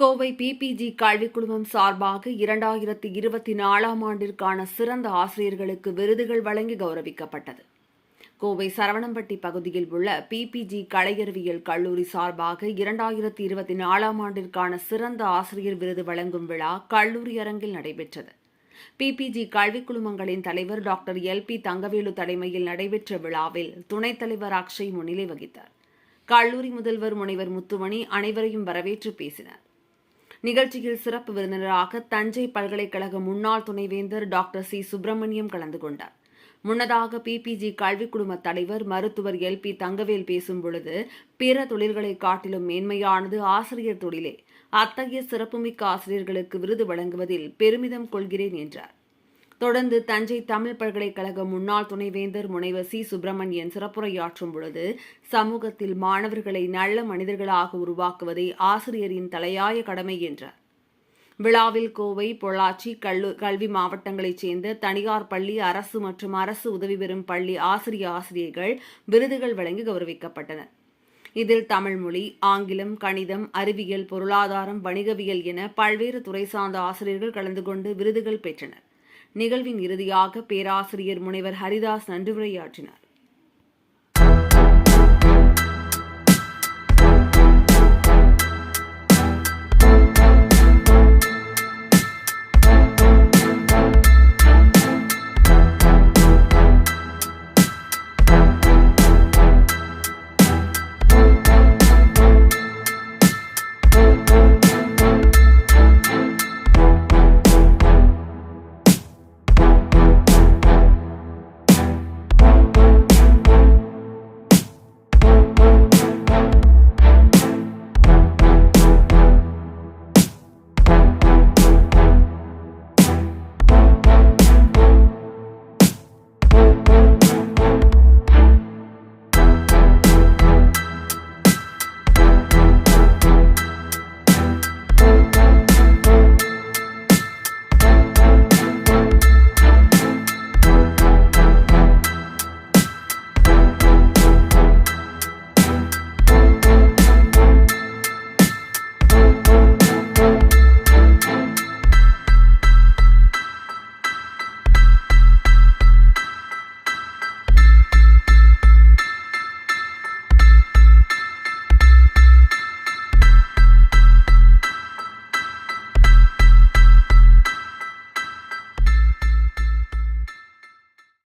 Kovai PPG கல்விக் குழுமம் சார்பாக இரண்டாயிரத்தி இருபத்தி நாலாம் ஆண்டிற்கான சிறந்த ஆசிரியர்களுக்கு விருதுகள் வழங்கி கௌரவிக்கப்பட்டது. கோவை சரவணம்பட்டி பகுதியில் உள்ள பிபிஜி கலையறிவியல் கல்லூரி சார்பாக இரண்டாயிரத்தி இருபத்தி நாலாம் ஆண்டிற்கான சிறந்த ஆசிரியர் விருது வழங்கும் விழா கல்லூரி அரங்கில் நடைபெற்றது. பிபிஜி கல்விக் குழுமங்களின் தலைவர் டாக்டர் எல் பி தங்கவேலு தலைமையில் நடைபெற்ற விழாவில் துணைத் தலைவர் அக்ஷய் முன்னிலை வகித்தார். கல்லூரி முதல்வர் முனைவர் முத்துமணி அனைவரையும் வரவேற்று பேசினார். நிகழ்ச்சியில் சிறப்பு விருந்தினராக தஞ்சை பல்கலைக்கழக முன்னாள் துணைவேந்தர் டாக்டர் சி. சுப்பிரமணியம் கலந்து கொண்டார். முன்னதாக பிபிஜி கல்விக் குழும தலைவர் மருத்துவர் எல். பி. தங்கவேல் பேசும் பொழுது பிற தொழில்களை காட்டிலும் மேன்மையானது ஆசிரியர் தொழிலே. அத்தகைய சிறப்புமிக்க ஆசிரியர்களுக்கு விருது வழங்குவதில் பெருமிதம் கொள்கிறேன் என்றார். தொடர்ந்து தஞ்சை தமிழ் பல்கலைக்கழக முன்னாள் துணைவேந்தர் முனைவர் சி. சுப்பிரமணியன் சிறப்புரையாற்றும் பொழுது சமூகத்தில் மாணவர்களை நல்ல மனிதர்களாக உருவாக்குவதே ஆசிரியரின் தலையாய கடமை என்றார். விழாவில் கோவை பொள்ளாச்சி கல்லு கல்வி மாவட்டங்களைச் சேர்ந்த தனியார் பள்ளி அரசு மற்றும் அரசு உதவி பெறும் பள்ளி ஆசிரிய ஆசிரியர்கள் விருதுகள் வழங்கி கௌரவிக்கப்பட்டனர் இதில் தமிழ்மொழி ஆங்கிலம் கணிதம் அறிவியல் பொருளாதாரம் வணிகவியல் என பல்வேறு துறை சார்ந்த ஆசிரியர்கள் கலந்து கொண்டு விருதுகள் பெற்றனர். நிகழ்வின் இறுதியாக பேராசிரியர் முனைவர் ஹரிதாஸ் நன்றியுரையாற்றினார்.